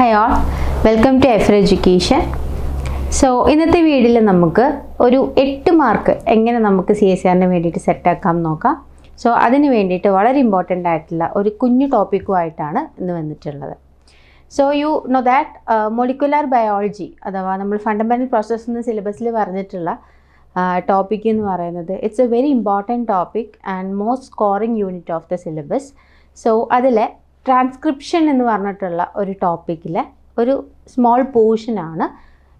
Hi all welcome to എഫർ education so ഇന്നത്തെ വീഡിയോയിൽ നമുക്ക് ഒരു എട്ട് മാർക്ക് എങ്ങനെ നമുക്ക് സി എസ് ആറിന് വേണ്ടിയിട്ട് സെറ്റാക്കാം നോക്കാം. സോ അതിന് വേണ്ടിയിട്ട് വളരെ ഇമ്പോർട്ടന്റ് ആയിട്ടുള്ള ഒരു കുഞ്ഞു ടോപ്പിക്കുമായിട്ടാണ് ഇന്ന് വന്നിട്ടുള്ളത്. So you know that molecular biology അഥവാ നമ്മൾ ഫണ്ടമെന്റൽ പ്രോസസ്സ് എന്ന സിലബസിൽ പറഞ്ഞിട്ടുള്ള ടോപ്പിക് എന്ന് പറയുന്നത് it's a very important topic and most scoring unit of the syllabus so അതിലെ ട്രാൻസ്ക്രിപ്ഷൻ എന്ന് പറഞ്ഞിട്ടുള്ള ഒരു ടോപ്പിക്കിലെ ഒരു സ്മോൾ പോർഷനാണ്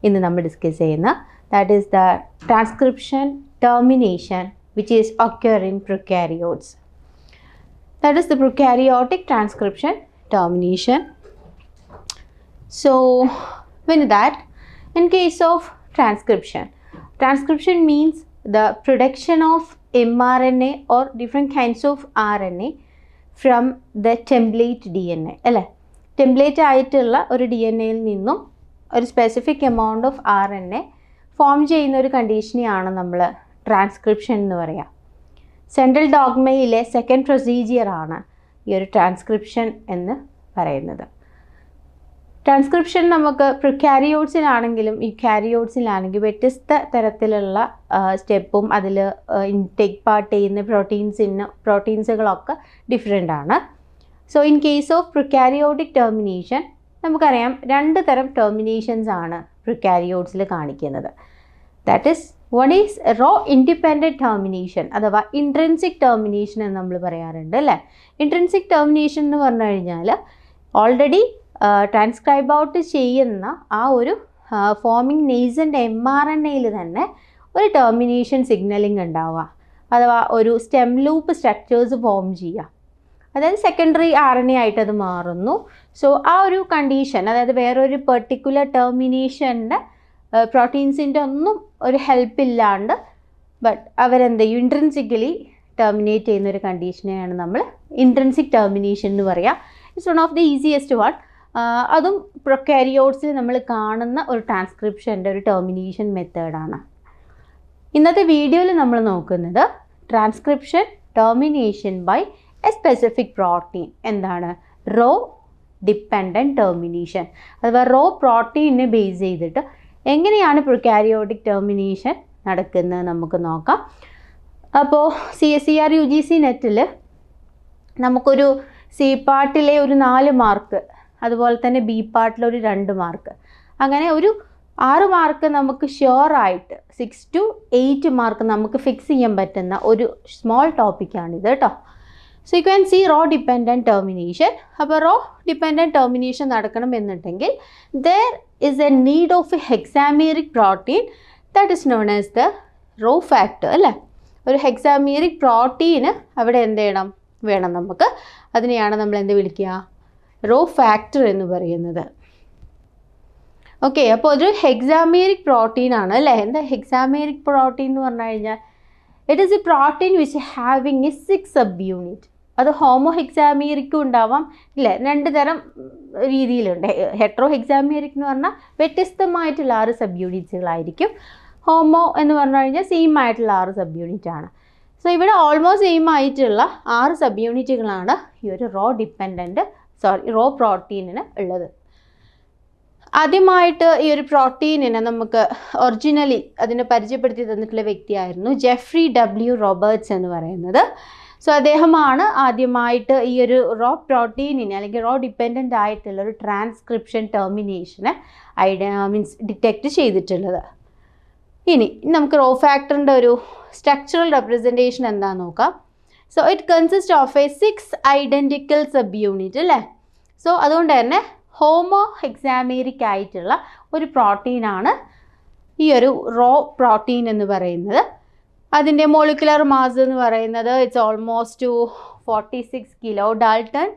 ഇന്ന് നമ്മൾ ഡിസ്കസ് ചെയ്യുന്നത്. That is the transcription termination which is occur in prokaryotes that is the prokaryotic transcription termination So, when that, in case of transcription, transcription means the production of mRNA or different kinds of RNA from D N A അല്ലേ? Template ആയിട്ടുള്ള ഒരു D N എയിൽ നിന്നും ഒരു specific amount of R N A form ചെയ്യുന്ന ഒരു കണ്ടീഷനെയാണ് നമ്മൾ transcription എന്ന് പറയുക സെൻട്രൽ ഡോഗ്മയിലെ സെക്കൻഡ് പ്രൊസീജിയറാണ് ഈ ഒരു ട്രാൻസ്ക്രിപ്ഷൻ എന്ന് പറയുന്നത്. ട്രാൻസ്ക്രിപ്ഷൻ നമുക്ക് പ്രൊക്കാരിയോട്സിലാണെങ്കിലും ഈ കാരിയോട്സിലാണെങ്കിലും വ്യത്യസ്ത തരത്തിലുള്ള സ്റ്റെപ്പും അതിൽ ടേക്ക് പാർട്ട് ചെയ്യുന്ന പ്രോട്ടീൻസിന് പ്രോട്ടീൻസുകളൊക്കെ ഡിഫറെന്റ് ആണ്. So in case of prokaryotic termination നമുക്കറിയാം രണ്ട് തരം ടെർമിനേഷൻസ് ആണ് പ്രൊക്കാരിയോട്സിൽ കാണിക്കുന്നത്. That is one is rho independent termination അഥവാ ഇൻട്രൻസിക് ടെർമിനേഷൻ എന്ന് നമ്മൾ പറയാറുണ്ട് അല്ലേ? ഇൻട്രൻസിക് ടെർമിനേഷൻ എന്ന് പറഞ്ഞു കഴിഞ്ഞാൽ ഓൾറെഡി ട്രാൻസ്ക്രൈബ് ഔട്ട് ചെയ്യുന്ന ആ ഒരു ഫോമിങ് നെയ്സിന്റെ എം ആർ എൻ എയിൽ തന്നെ ഒരു ടെർമിനേഷൻ സിഗ്നലിംഗ് ഉണ്ടാവുക. അഥവാ ഒരു സ്റ്റെം ലൂപ്പ് സ്ട്രക്ചേഴ്സ് ഫോം ചെയ്യുക. അതായത് സെക്കൻഡറി ആർ എൻ എ ആയിട്ട് അത് മാറുന്നു. സോ ആ ഒരു കണ്ടീഷൻ അതായത് വേറൊരു പെർട്ടിക്കുലർ ടെർമിനേഷന്റെ പ്രോട്ടീൻസിന്റെ ഒന്നും ഒരു ഹെൽപ്പ് ഇല്ലാണ്ട് ബട്ട് അവരെന്ത് ഇൻട്രൻസിക്കലി ടെർമിനേറ്റ് ചെയ്യുന്ന ഒരു കണ്ടീഷനെയാണ് നമ്മൾ ഇൻട്രൻസിക് ടെർമിനേഷൻ എന്ന് പറയുക it's one of the easiest one അതും പ്രൊക്കാരിയോട്സിൽ നമ്മൾ കാണുന്ന ഒരു ട്രാൻസ്ക്രിപ്ഷന്റെ ഒരു ടെർമിനേഷൻ മെത്തേഡാണ് ഇന്നത്തെ വീഡിയോയിൽ നമ്മൾ നോക്കുന്നത് transcription termination by a specific protein എന്താണ്? റോ ഡിപ്പെൻഡന്റ് ടെർമിനേഷൻ അഥവാ റോ പ്രോട്ടീനെ ബേസ് ചെയ്തിട്ട് എങ്ങനെയാണ് പ്രൊക്കാരിയോട്ടിക് ടെർമിനേഷൻ നടക്കുന്നത് നമുക്ക് നോക്കാം. അപ്പോൾ C S C R U G C നെറ്റിൽ നമുക്കൊരു സി പാർട്ടിലെ ഒരു നാല് മാർക്ക് അതുപോലെ തന്നെ ബി പാർട്ടിൽ ഒരു രണ്ട് മാർക്ക് അങ്ങനെ ഒരു ആറ് മാർക്ക് നമുക്ക് ഷുവറായിട്ട് സിക്സ് ടു എയ്റ്റ് മാർക്ക് നമുക്ക് ഫിക്സ് ചെയ്യാൻ പറ്റുന്ന ഒരു സ്മോൾ ടോപ്പിക്കാണിത് കേട്ടോ so you can see rho dependent termination അപ്പോൾ റോ ഡിപ്പെൻഡന്റ് ടെർമിനേഷൻ നടക്കണം എന്നുണ്ടെങ്കിൽ there is a need of a hexameric protein that is known as the rho factor അല്ലേ? ഒരു ഹെക്സാമീറിക് പ്രോട്ടീന് അവിടെ എന്ത് ചെയ്യണം? വേണം നമുക്ക്. അതിനെയാണ് നമ്മൾ എന്ത് വിളിക്കുക? റോ ഫാക്ടർ എന്ന് പറയുന്നത്. ഓക്കെ അപ്പോൾ ഒരു ഹെക്സാമേരിക് പ്രോട്ടീൻ ആണ് അല്ലേ? എന്താ ഹെക്സാമേരിക് പ്രോട്ടീൻ എന്ന് പറഞ്ഞു കഴിഞ്ഞാൽ it is a protein which having a six sub unit അത് ഹോമോ ഹെക്സാമേറിക്കും ഉണ്ടാവാം ഇല്ലേ? രണ്ട് തരം രീതിയിലുണ്ട്. ഹെട്രോ ഹെക്സാമേറിക് എന്ന് പറഞ്ഞാൽ വ്യത്യസ്തമായിട്ടുള്ള ആറ് സബ് യൂണിറ്റ്സുകളായിരിക്കും ഹോമോ എന്ന് പറഞ്ഞു കഴിഞ്ഞാൽ സെയിം ആയിട്ടുള്ള ആറ് സബ് യൂണിറ്റ് ആണ്. സോ ഇവിടെ ഓൾമോസ്റ്റ് സെയിം ആയിട്ടുള്ള ആറ് സബ് യൂണിറ്റുകളാണ് ഈ ഒരു റോ ഡിപ്പെൻഡന്റ് സോറി റോ പ്രോട്ടീനിന് ഉള്ളത്. ആദ്യമായിട്ട് ഈ ഒരു പ്രോട്ടീനിനെ നമുക്ക് ഒറിജിനലി അതിനെ പരിചയപ്പെടുത്തി തന്നിട്ടുള്ള വ്യക്തിയായിരുന്നു ജെഫ്രി ഡബ്ല്യു റോബർട്ട്സ് എന്ന് പറയുന്നത്. സോ അദ്ദേഹമാണ് ആദ്യമായിട്ട് ഈ ഒരു റോ പ്രോട്ടീനിനെ അല്ലെങ്കിൽ റോ ഡിപ്പെൻഡന്റ് ആയിട്ടുള്ള ഒരു ട്രാൻസ്ക്രിപ്ഷൻ ടെർമിനേഷനെ ഐഡ മീൻസ് ഡിറ്റക്റ്റ് ചെയ്തിട്ടുള്ളത്. ഇനി നമുക്ക് റോ ഫാക്ടറിന്റെ ഒരു സ്ട്രക്ചറൽ റെപ്രസെന്റേഷൻ എന്താണെന്ന് നോക്കാം. So it consist of a six identical sub unit അല്ലേ? സോ അതുകൊണ്ട് തന്നെ ഹോമോ എക്സാമേരിക്ക് ആയിട്ടുള്ള ഒരു പ്രോട്ടീനാണ് ഈ ഒരു റോ പ്രോട്ടീൻ എന്ന് പറയുന്നത്. അതിന്റെ മോളിക്കുലർ മാസ് എന്ന് പറയുന്നത് it's almost two forty six kilo dalton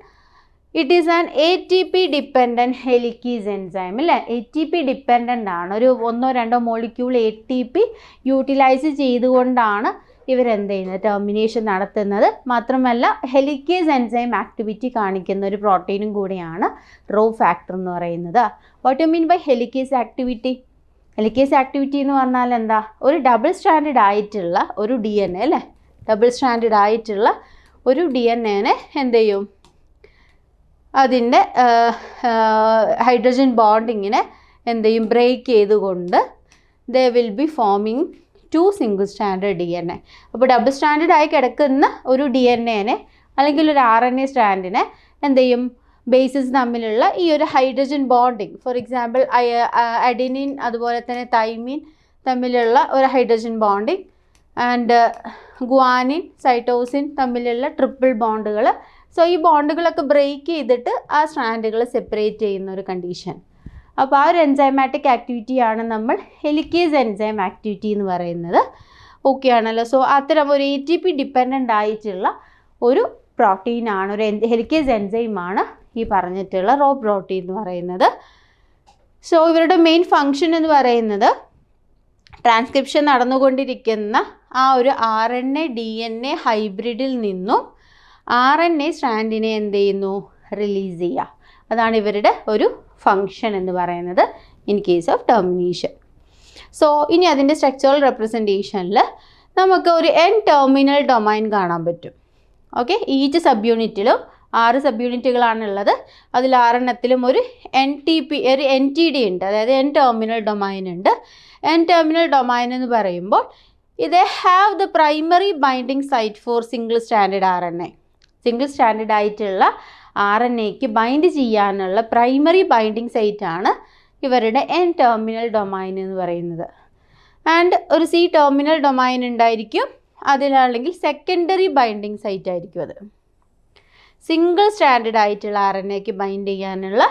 it is an A T P dependent helicase enzyme അല്ലേ? എ ടി പി ഡിപ്പെൻഡന്റ് ആണ്. ഒരു ഒന്നോ രണ്ടോ molecule A T P utilise ചെയ്തുകൊണ്ടാണ് ഇവരെന്ത് ചെയ്യുന്നത്? ടെർമിനേഷൻ നടത്തുന്നത്. മാത്രമല്ല ഹെലിക്കേസ് എൻസൈം ആക്ടിവിറ്റി കാണിക്കുന്ന ഒരു പ്രോട്ടീനും കൂടിയാണ് റോ ഫാക്ടർ എന്ന് പറയുന്നത്. What you mean by helicase activity helicase activity എന്ന് പറഞ്ഞാൽ എന്താ? ഒരു ഡബിൾ സ്റ്റാൻഡേർഡ് ആയിട്ടുള്ള ഒരു ഡി എൻ എ അല്ലേ? ഡബിൾ സ്റ്റാൻഡേർഡ് ആയിട്ടുള്ള ഒരു ഡി എൻ എനെ എന്ത് ചെയ്യും? അതിന്റെ ഹൈഡ്രജൻ ബോണ്ടിങ്ങിനെ എന്ത് ചെയ്യും? ബ്രേക്ക് ചെയ്തുകൊണ്ട് they will be forming two single standard D N A അപ്പോൾ ഡബിൾ സ്റ്റാൻഡേർഡ് ആയി കിടക്കുന്ന ഒരു ഡി എൻ എനെ അല്ലെങ്കിൽ ഒരു ആർ എൻ എ സ്റ്റാൻഡിനെ എന്ത് ചെയ്യും? ബേസിസ് തമ്മിലുള്ള ഈ ഒരു hydrogen bonding for example adenine അതുപോലെ തന്നെ തൈമീൻ തമ്മിലുള്ള ഒരു hydrogen bonding and guanine cytosine തമ്മിലുള്ള ട്രിപ്പിൾ ബോണ്ടുകൾ സോ ഈ ബോണ്ടുകളൊക്കെ ബ്രേക്ക് ചെയ്തിട്ട് ആ സ്ട്രാൻഡുകൾ സെപ്പറേറ്റ് ചെയ്യുന്ന ഒരു കണ്ടീഷൻ അപ്പോൾ ആ ഒരു എൻസൈമാറ്റിക് ആക്ടിവിറ്റിയാണ് നമ്മൾ ഹെലിക്കേസ് എൻസൈം ആക്ടിവിറ്റി എന്ന് പറയുന്നത്. ഓക്കെ ആണല്ലോ. സോ അത്തരം ഒരു എ ടി പി ഡിപ്പെൻഡന്റ് ആയിട്ടുള്ള ഒരു പ്രോട്ടീനാണ് ഒരു ഹെലിക്കേസ് എൻസൈമാണ് ഈ പറഞ്ഞിട്ടുള്ള റോ പ്രോട്ടീൻ എന്ന് പറയുന്നത്. സോ ഇവരുടെ മെയിൻ ഫങ്ഷൻ എന്ന് പറയുന്നത് ട്രാൻസ്ക്രിപ്ഷൻ നടന്നുകൊണ്ടിരിക്കുന്ന ആ ഒരു R N A D N A ഹൈബ്രിഡിൽ നിന്നും ആർ എൻ എ സ്റ്റാൻഡിനെ എന്ത് ചെയ്യുന്നു? റിലീസ് ചെയ്യുക. അതാണ് ഇവരുടെ ഒരു ഫങ്ഷൻ എന്ന് പറയുന്നത് in case of termination so ഇനി അതിന്റെ സ്ട്രക്ചറൽ റെപ്രസെന്റേഷനിൽ നമുക്ക് ഒരു എൻ ടെർമിനൽ ഡൊമൈൻ കാണാൻ പറ്റും. ഓക്കെ ഈച്ച് സബ് യൂണിറ്റിലും ആറ് സബ് യൂണിറ്റുകളാണുള്ളത് അതിൽ ആറെണ്ണത്തിലും ഒരു എൻ ടി പി ഒരു എൻ ടി ഡി ഉണ്ട്. അതായത് എൻ ടെർമിനൽ ഡൊമൈൻ ഉണ്ട്. എൻ ടെർമിനൽ ഡൊമൈൻ എന്ന് പറയുമ്പോൾ ഇത് have the primary binding site for single standard R N A single standard ആയിട്ടുള്ള ആർ എൻ എക്ക് ബൈൻഡ് ചെയ്യാനുള്ള പ്രൈമറി ബൈൻഡിങ് സൈറ്റ് ആണ് ഇവരുടെ എൻ ടെർമിനൽ ഡൊമൈൻ എന്ന് പറയുന്നത്. ആൻഡ് ഒരു സി ടെർമിനൽ ഡൊമൈൻ ഉണ്ടായിരിക്കും അതിലാണെങ്കിൽ സെക്കൻഡറി ബൈൻഡിങ് സൈറ്റ് ആയിരിക്കും അത്. സിംഗിൾ സ്റ്റാൻഡേർഡ് ആയിട്ടുള്ള ആർ എൻ എക്ക് ബൈൻഡ് ചെയ്യാനുള്ള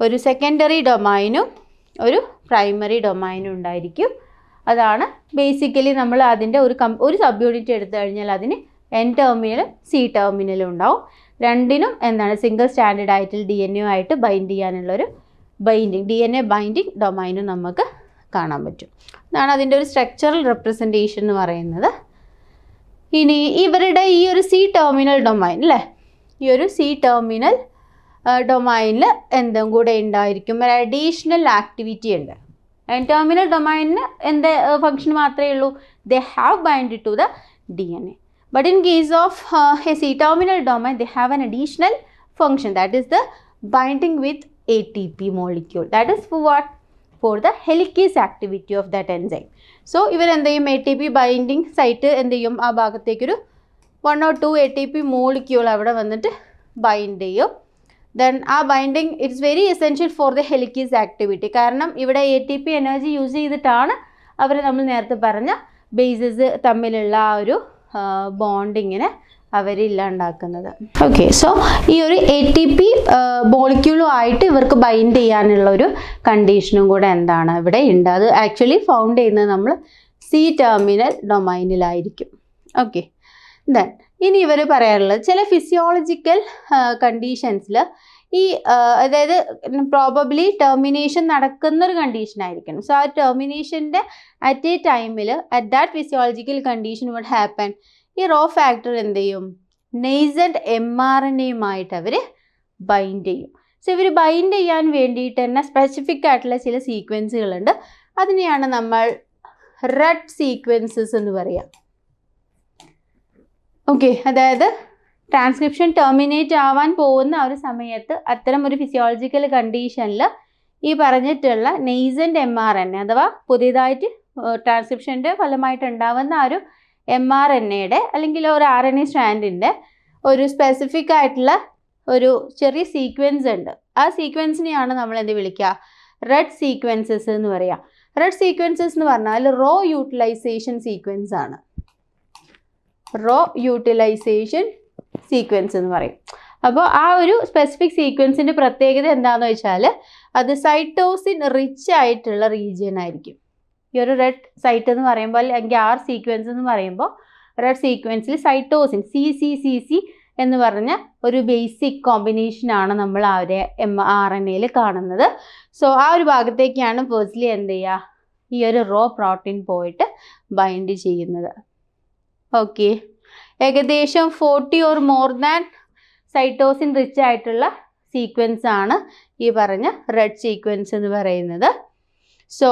ഒരു സെക്കൻഡറി ഡൊമൈനും ഒരു പ്രൈമറി ഡൊമൈനും ഉണ്ടായിരിക്കും. അതാണ് ബേസിക്കലി നമ്മൾ അതിന്റെ ഒരു കം ഒരു സബ് യൂണിറ്റ് എടുത്തു കഴിഞ്ഞാൽ അതിന് എൻ ടെർമിനലും സി ടെർമിനലും ഉണ്ടാവും. രണ്ടിനും എന്താണ് സിംഗിൾ സ്റ്റാൻഡേർഡ് ആയിട്ട് ഡി എൻ എ ആയിട്ട് ബൈൻഡ് ചെയ്യാനുള്ളൊരു binding D N A binding ഡൊമൈനും നമുക്ക് കാണാൻ പറ്റും. അതാണ് അതിന്റെ ഒരു സ്ട്രക്ചറൽ റെപ്രസെന്റേഷൻ എന്ന് പറയുന്നത്. ഇനി ഇവരുടെ ഈ ഒരു സി ടെർമിനൽ ഡൊമൈൻ അല്ലേ ഈ ഒരു സി ടെർമിനൽ ഡൊമൈനിൽ എന്തും കൂടെ ഉണ്ടായിരിക്കും. ഒരു അഡീഷണൽ ആക്ടിവിറ്റി ഉണ്ട്. ടെർമിനൽ ഡൊമൈനിന് എന്ത് ഫങ്ഷൻ മാത്രമേ ഉള്ളൂ? They have bind to the D N A case of a C terminal domain they have an additional function that is the binding with A T P molecule that is for what for the helicase activity of that enzyme so ഇവരെന്ത് ചെയ്യും? A T P binding site എന്ത് ചെയ്യും? ആ ഭാഗത്തേക്കൊരു one or two A T P molecule അവിടെ വന്നിട്ട് bind ചെയ്യും. Then ആ binding it's very essential for the helicase activity കാരണം ഇവിടെ A T P energy use ചെയ്തിട്ടാണ് അവർ നമ്മൾ നേരത്തെ പറഞ്ഞ ബേസസ് തമ്മിലുള്ള ആ ഒരു ബോണ്ടിങ്ങിനെ അവരില്ലാണ്ടാക്കുന്നത് ഓക്കെ സോ ഈ ഒരു എ ടി പി മോളിക്യൂളും ആയിട്ട് ഇവർക്ക് ബൈൻഡ് ചെയ്യാനുള്ള ഒരു കണ്ടീഷനും കൂടെ എന്താണ് ഇവിടെ ഉണ്ട് അത് ആക്ച്വലി ഫൗണ്ട് ചെയ്യുന്നത് നമ്മൾ സി ടെർമിനൽ ഡൊമൈനിലായിരിക്കും ഓക്കെ ദെൻ ഇനി ഇവർ പറയാറുള്ളത് ചില ഫിസിയോളജിക്കൽ കണ്ടീഷൻസിൽ ഈ അതായത് പ്രോബബ്ലി ടെർമിനേഷൻ നടക്കുന്ന ഒരു കണ്ടീഷൻ ആയിരിക്കണം. സോ ആ ടെർമിനേഷന്റെ അറ്റ് എ ടൈമിൽ at that physiological condition would happen ഈ റോ ഫാക്ടർ എന്ത് ചെയ്യും? നെയ്സഡ് എം ആർ എൻ എയുമായിട്ട് അവർ ബൈൻഡ് ചെയ്യും. സോ ഇവർ ബൈൻഡ് ചെയ്യാൻ വേണ്ടിയിട്ട് തന്നെ സ്പെസിഫിക് ആയിട്ടുള്ള ചില സീക്വൻസുകളുണ്ട് അതിനെയാണ് നമ്മൾ റെഡ് സീക്വൻസസ് എന്ന് പറയുക ഓക്കെ അതായത് ട്രാൻസ്ക്രിപ്ഷൻ ടെർമിനേറ്റ് ആവാൻ പോകുന്ന ഒരു സമയത്ത് അത്തരം ഒരു ഫിസിയോളജിക്കൽ കണ്ടീഷനിൽ ഈ പറഞ്ഞിട്ടുള്ള nascent M R N A അഥവാ പുതിയതായിട്ട് ട്രാൻസ്ക്രിപ്ഷന്റെ ഫലമായിട്ട് ഉണ്ടാവുന്ന ആ ഒരു എം ആർ എൻ എയുടെ അല്ലെങ്കിൽ ഒരു ആർ എൻ എ സ്റ്റാൻഡിന്റെ ഒരു സ്പെസിഫിക് ആയിട്ടുള്ള ഒരു ചെറിയ സീക്വൻസ് ഉണ്ട്. ആ സീക്വൻസിനെയാണ് നമ്മൾ എന്ത് വിളിക്കുക? റെഡ് സീക്വൻസസ് എന്ന് പറയുക റെഡ് സീക്വൻസസ് എന്ന് പറഞ്ഞാൽ റോ യൂട്ടിലൈസേഷൻ സീക്വൻസ് ആണ്. റോ യൂട്ടിലൈസേഷൻ സീക്വൻസ് എന്ന് പറയും. അപ്പോൾ ആ ഒരു സ്പെസിഫിക് സീക്വൻസിന്റെ പ്രത്യേകത എന്താണെന്ന് വെച്ചാൽ അത് സൈറ്റോസിൻ റിച്ച് ആയിട്ടുള്ള റീജിയൻ ആയിരിക്കും. ഈ ഒരു റെഡ് സൈറ്റ് എന്ന് പറയുമ്പോൾ അല്ലെങ്കിൽ ആർ സീക്വൻസ് എന്ന് പറയുമ്പോൾ red സീക്വൻസിൽ cytosine C C C C എന്ന് പറഞ്ഞ ഒരു ബേസിക് കോമ്പിനേഷനാണ് നമ്മൾ ആ ഒരു എം ആർ എൻ എയിൽ കാണുന്നത്. സോ ആ ഒരു ഭാഗത്തേക്കാണ് ഫേഴ്സ്ലി എന്ത് ചെയ്യുക? ഈ ഒരു റോ പ്രോട്ടീൻ പോയിട്ട് ബൈൻഡ് ചെയ്യുന്നത്. ഓക്കെ ഏകദേശം forty or more than cytosine rich ആയിട്ടുള്ള സീക്വൻസ് ആണ് ഈ പറഞ്ഞ റെഡ് സീക്വൻസ് എന്ന് പറയുന്നത്. So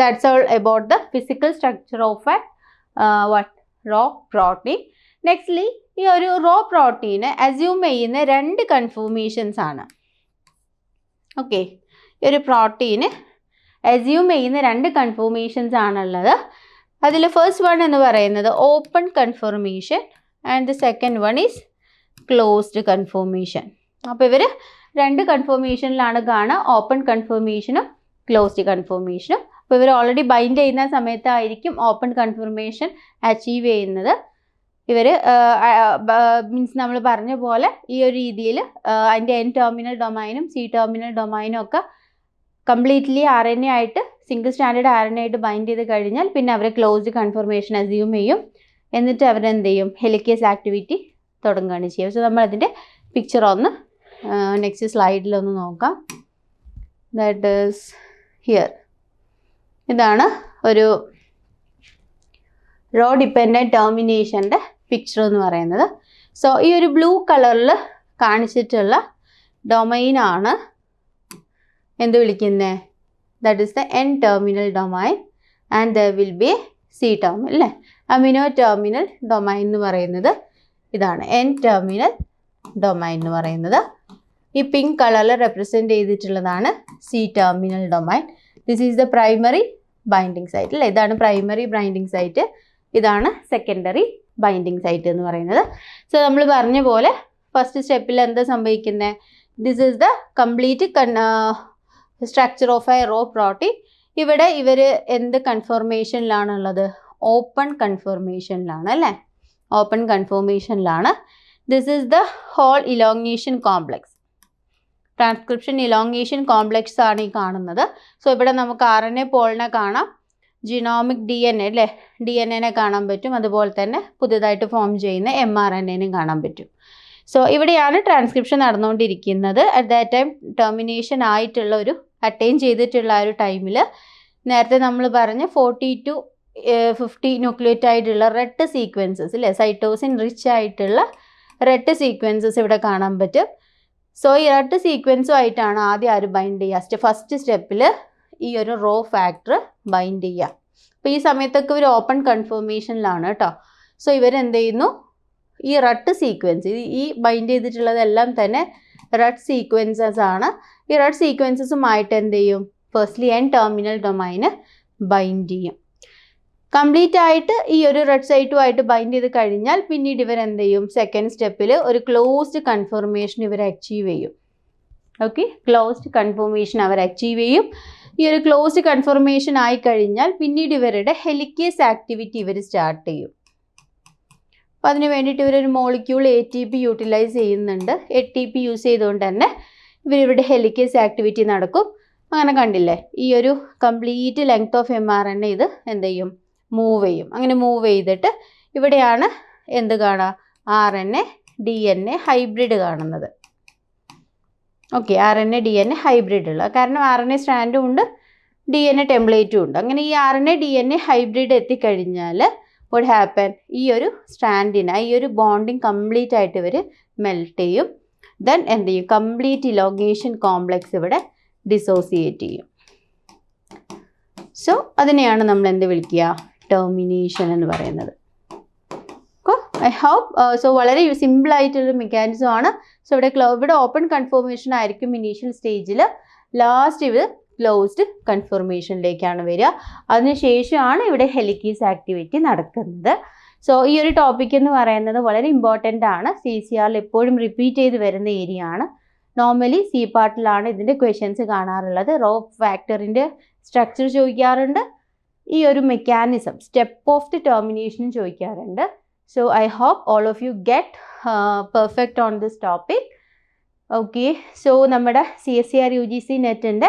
that's all about the physical structure of a what rho protein nextly ഈ ഒരു റോ പ്രോട്ടീന് അസ്യൂം ചെയ്യുന്ന രണ്ട് കൺഫോമേഷൻസ് ആണ്. ഓക്കെ ഈ ഒരു പ്രോട്ടീന് അസ്യൂം ചെയ്യുന്ന രണ്ട് കൺഫോമേഷൻസ് ആണുള്ളത്. അതിൽ ഫസ്റ്റ് വൺ എന്ന് പറയുന്നത് open conformation and the second one is closed conformation അപ്പോൾ ഇവർ രണ്ട് കൺഫോർമേഷനിലാണ് കാണുക. ഓപ്പൺ കൺഫർമേഷനും ക്ലോസ്ഡ് കൺഫോർമേഷനും അപ്പോൾ ഇവർ ഓൾറെഡി ബൈൻഡ് ചെയ്യുന്ന സമയത്തായിരിക്കും ഓപ്പൺ കൺഫർമേഷൻ അച്ചീവ് ചെയ്യുന്നത്. ഇവർ മീൻസ് നമ്മൾ പറഞ്ഞ പോലെ ഈ ഒരു രീതിയിൽ അതിന്റെ എൻ ടെർമിനൽ ഡൊമൈനും സി ടെർമിനൽ ഡൊമൈനും ഒക്കെ കംപ്ലീറ്റ്ലി ആർ എൻ എ ആയിട്ട് single standard R N A ആയിട്ട് ബൈൻഡ് ചെയ്ത് കഴിഞ്ഞാൽ പിന്നെ അവരെ ക്ലോസ്ഡ് കൺഫർമേഷൻ അസ്യൂം ചെയ്യും. എന്നിട്ട് അവരെന്ത് ചെയ്യും? ഹെലിക്കേസ് ആക്ടിവിറ്റി തുടങ്ങുകയാണ് ചെയ്യുക. സോ നമ്മളതിന്റെ പിക്ചർ ഒന്ന് നെക്സ്റ്റ് സ്ലൈഡിൽ ഒന്ന് നോക്കാം. ദാറ്റ് ഈസ് ഹിയർ ഇതാണ് ഒരു റോ ഡിപ്പെൻഡന്റ് ടെർമിനേഷന്റെ പിക്ചർ എന്ന് പറയുന്നത്. സോ ഈ ഒരു ബ്ലൂ കളറിൽ കാണിച്ചിട്ടുള്ള ഡൊമൈനാണ് എന്ത് വിളിക്കുന്നത് that is the N terminal domain and the will be C terminal അല്ലേ അമിനോ ടെർമിനൽ ഡൊമൈൻ എന്ന് പറയുന്നത് ഇതാണ്. എൻ ടെർമിനൽ ഡൊമൈൻ എന്ന് പറയുന്നത്. ഈ പിങ്ക് കളറിൽ റെപ്രസെന്റ് ചെയ്തിട്ടുള്ളതാണ് C terminal domain this is the primary binding site അല്ലേ ഇതാണ് പ്രൈമറി ബൈൻഡിങ് സൈറ്റ് ഇതാണ് സെക്കൻഡറി ബൈൻഡിങ് സൈറ്റ് എന്ന് പറയുന്നത്. സോ നമ്മൾ പറഞ്ഞ പോലെ ഫസ്റ്റ് സ്റ്റെപ്പിൽ എന്താ സംഭവിക്കുന്നത് this is the complete structure of a rho protein ഇവിടെ ഇവർ എന്ത് കൺഫർമേഷനിലാണുള്ളത് ഓപ്പൺ കൺഫർമേഷനിലാണ് അല്ലേ? Open കൺഫർമേഷനിലാണ് this is the whole elongation complex transcription elongation complex ആണ് ഈ കാണുന്നത്. സോ ഇവിടെ നമുക്ക് ആർ എൻ എ പോളിനെ കാണാം. ജിനോമിക് ഡി എൻ എ അല്ലേ? ഡി എൻ എനെ കാണാൻ പറ്റും. അതുപോലെ തന്നെ പുതിയതായിട്ട് ഫോം ചെയ്യുന്ന എം ആർ എൻ എനും കാണാൻ പറ്റും. സോ ഇവിടെയാണ് ട്രാൻസ്ക്രിപ്ഷൻ നടന്നുകൊണ്ടിരിക്കുന്നത്. അറ്റ് ദാറ്റ് ടൈം ടെർമിനേഷൻ ആയിട്ടുള്ള ഒരു അറ്റൈൻ ചെയ്തിട്ടുള്ള ആ ഒരു ടൈമിൽ നേരത്തെ നമ്മൾ പറഞ്ഞ ഫോർട്ടി ടു ഫിഫ്റ്റി ന്യൂക്ലിയേറ്റ് ആയിട്ടുള്ള റെഡ് സീക്വൻസസ് അല്ലേ സൈറ്റോസിൻ റിച്ച് ആയിട്ടുള്ള റെഡ് സീക്വൻസസ് ഇവിടെ കാണാൻ പറ്റും. സോ ഈ റെഡ് സീക്വൻസും ആയിട്ടാണ് ആദ്യം ആര് ബൈൻഡ് ചെയ്യുക? ഫസ്റ്റ് സ്റ്റെപ്പിൽ ഈ ഒരു റോ ഫാക്ടർ ബൈൻഡ് ചെയ്യുക. അപ്പോൾ ഈ സമയത്തൊക്കെ ഒരു ഓപ്പൺ കൺഫർമേഷനിലാണ് കേട്ടോ. സോ ഇവരെന്ത് ചെയ്യുന്നു? ഈ റട്ട് സീക്വൻസ് ഈ ബൈൻഡ് ചെയ്തിട്ടുള്ളതെല്ലാം തന്നെ റഡ് സീക്വൻസസ് ആണ്. ഈ റഡ് സീക്വൻസസുമായിട്ട് എന്ത് ചെയ്യും? ഫസ്റ്റ്ലി എൻ ടെർമിനൽ ഡൊമൈന് ബൈൻഡ് ചെയ്യും. കംപ്ലീറ്റ് ആയിട്ട് ഈ ഒരു റെഡ് സൈറ്റുമായിട്ട് ബൈൻഡ് ചെയ്ത് കഴിഞ്ഞാൽ പിന്നീട് ഇവർ എന്ത് ചെയ്യും? സെക്കൻഡ് സ്റ്റെപ്പിൽ ഒരു ക്ലോസ്ഡ് കൺഫർമേഷൻ ഇവർ അച്ചീവ് ചെയ്യും. ഓക്കെ ക്ലോസ്ഡ് കൺഫർമേഷൻ അവർ അച്ചീവ് ചെയ്യും. ഈ ഒരു ക്ലോസ്ഡ് കൺഫർമേഷൻ ആയി കഴിഞ്ഞാൽ പിന്നീട് ഇവരുടെ ഹെലിക്കേസ് ആക്ടിവിറ്റി ഇവർ സ്റ്റാർട്ട് ചെയ്യും. അപ്പോൾ അതിന് വേണ്ടിയിട്ട് ഇവരൊരു molecule A T P utilise ചെയ്യുന്നുണ്ട്. എ ടി പി യൂസ് ചെയ്തുകൊണ്ട് തന്നെ ഇവരിവിടെ ഹെലിക്കേസ് ആക്ടിവിറ്റി നടക്കും. അങ്ങനെ കണ്ടില്ലേ? ഈ ഒരു complete length of M R N ഇത് എന്ത് ചെയ്യും? മൂവ് ചെയ്യും. അങ്ങനെ മൂവ് ചെയ്തിട്ട് ഇവിടെയാണ് എന്ത് കാണുക R N A D N A hybrid കാണുന്നത്. Okay R N A D N A hybrid ഉള്ള. കാരണം ആർ എൻ എ സ്റ്റാൻഡും ഉണ്ട് ഡി എൻ എ ടെംപ്ലേറ്റും ഉണ്ട്. അങ്ങനെ ഈ R N A D N A hybrid എത്തിക്കഴിഞ്ഞാൽ വുഡ് ഹാപ്പൻ ഈ ഒരു സ്റ്റാൻഡിന് ഈ ഒരു ബോണ്ടിങ് കംപ്ലീറ്റ് ആയിട്ട് ഇവർ മെൽറ്റ് ചെയ്യും. ദെൻ എന്ത് ചെയ്യും? കംപ്ലീറ്റ് ഇലോഗേഷൻ കോംപ്ലക്സ് ഇവിടെ ഡിസോസിയേറ്റ് ചെയ്യും. സോ അതിനെയാണ് നമ്മൾ എന്ത് വിളിക്കുക? ടെർമിനേഷൻ എന്ന് പറയുന്നത്. ഐ ഹോപ്പ് സോ വളരെ സിമ്പിൾ ആയിട്ടുള്ളൊരു മെക്കാനിസം ആണ്. സോ ഇവിടെ ക്ലോ ഇവിടെ ഓപ്പൺ കൺഫോർമേഷൻ ആയിരിക്കും ഇനീഷ്യൽ സ്റ്റേജിൽ ലാസ്റ്റ് ഇത് ക്ലോസ്ഡ് കൺഫർമേഷനിലേക്കാണ് വരിക. അതിനുശേഷമാണ് ഇവിടെ ഹെലിക്കീസ് ആക്ടിവിറ്റി നടക്കുന്നത്. സോ ഈ ഒരു ടോപ്പിക് എന്ന് പറയുന്നത് വളരെ ഇമ്പോർട്ടന്റ് ആണ്. സി സി ആറിൽ എപ്പോഴും റിപ്പീറ്റ് ചെയ്ത് വരുന്ന ഏരിയ ആണ്. നോർമലി സി പാർട്ടിലാണ് ഇതിന്റെ ക്വസ്റ്റ്യൻസ് കാണാറുള്ളത്. റോ ഫാക്ടറിന്റെ സ്ട്രക്ചർ ചോദിക്കാറുണ്ട്. ഈ ഒരു മെക്കാനിസം സ്റ്റെപ്പ് ഓഫ് ദി ടെർമിനേഷനും ചോദിക്കാറുണ്ട്. So I hope all of you get perfect on this topic okay so നമ്മുടെ C S C R U G C നെറ്റിന്റെ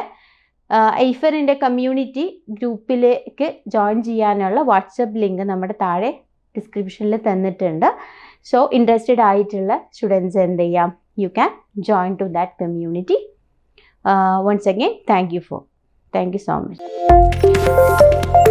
ഐഫറിന്റെ കമ്മ്യൂണിറ്റി ഗ്രൂപ്പിലേക്ക് ജോയിൻ ചെയ്യാനുള്ള വാട്സപ്പ് ലിങ്ക് നമ്മുടെ താഴെ ഡിസ്ക്രിപ്ഷനിൽ തന്നിട്ടുണ്ട്. സോ ഇൻട്രസ്റ്റഡ് ആയിട്ടുള്ള സ്റ്റുഡൻസ് എന്ത് ചെയ്യാം? You can join to that community once again thank you for thank you so much